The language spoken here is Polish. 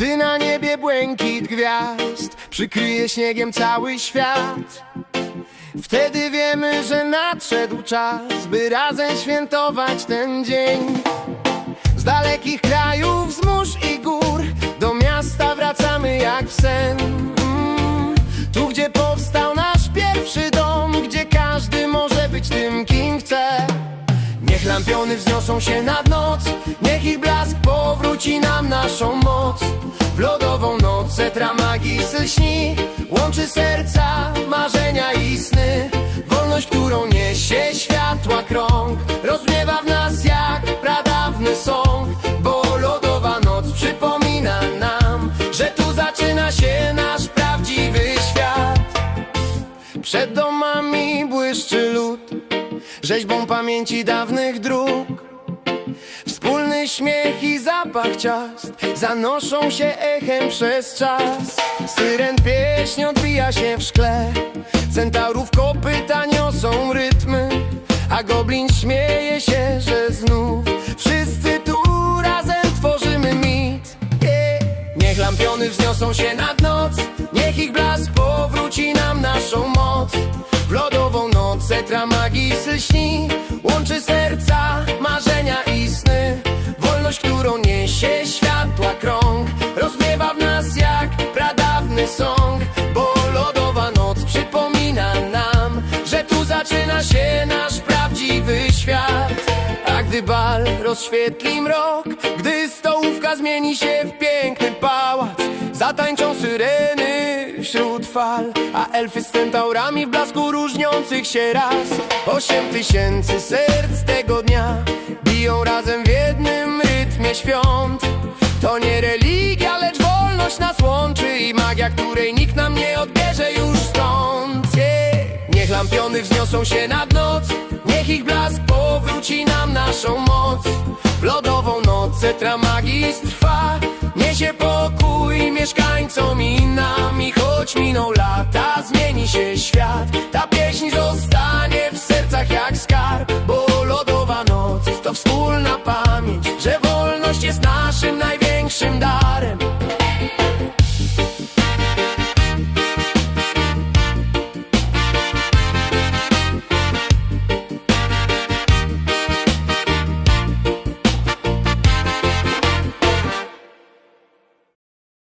Gdy na niebie błękit gwiazd Przykryje śniegiem cały świat Wtedy wiemy, że nadszedł czas By razem świętować ten dzień. Z dalekich krajów, z mórz i gór Do miasta wracamy jak w sen. Mm, Tu gdzie powstał Niech lampiony wzniosą się nad noc. Niech ich blask powróci nam naszą moc. W lodową noc cetra magii lśni Łączy serca, marzenia i sny. Wolność, którą niesie światła krąg. Rozmiewa w nas jak pradawny sąg Rzeźbą pamięci dawnych dróg. Wspólny śmiech i zapach ciast Zanoszą się echem przez czas. Syren pieśń odbija się w szkle Centaurów kopyta niosą rytmy A goblin śmieje się, że znów Wszyscy tu razem tworzymy mit. Yeah. Niech lampiony wzniosą się nad noc Niech ich blask powróci nam naszą moc. W lodową noc cetra magii lśni Łączy serca, marzenia i sny. Wolność, którą niesie światła krąg Rozmiewa w nas jak pradawny sąg Bo lodowa noc przypomina nam Że tu zaczyna się nasz prawdziwy świat. A gdy bal rozświetli mrok Gdy stołówka zmieni się w piękny pałac Zatańczą syreny wśród fal A elfy z centaurami w blasku różniących się raz. Osiem tysięcy serc tego dnia Biją razem w jednym rytmie świąt. To nie religia, lecz wolność nas łączy I magia, której nikt nam nie odbierze już stąd. Yeah. Niech lampiony wzniosą się nad noc Niech ich blask powróci nam naszą moc. W lodową noc cetra magii trwa Niesie pokój mieszkańcom i nam I choć miną lata, zmieni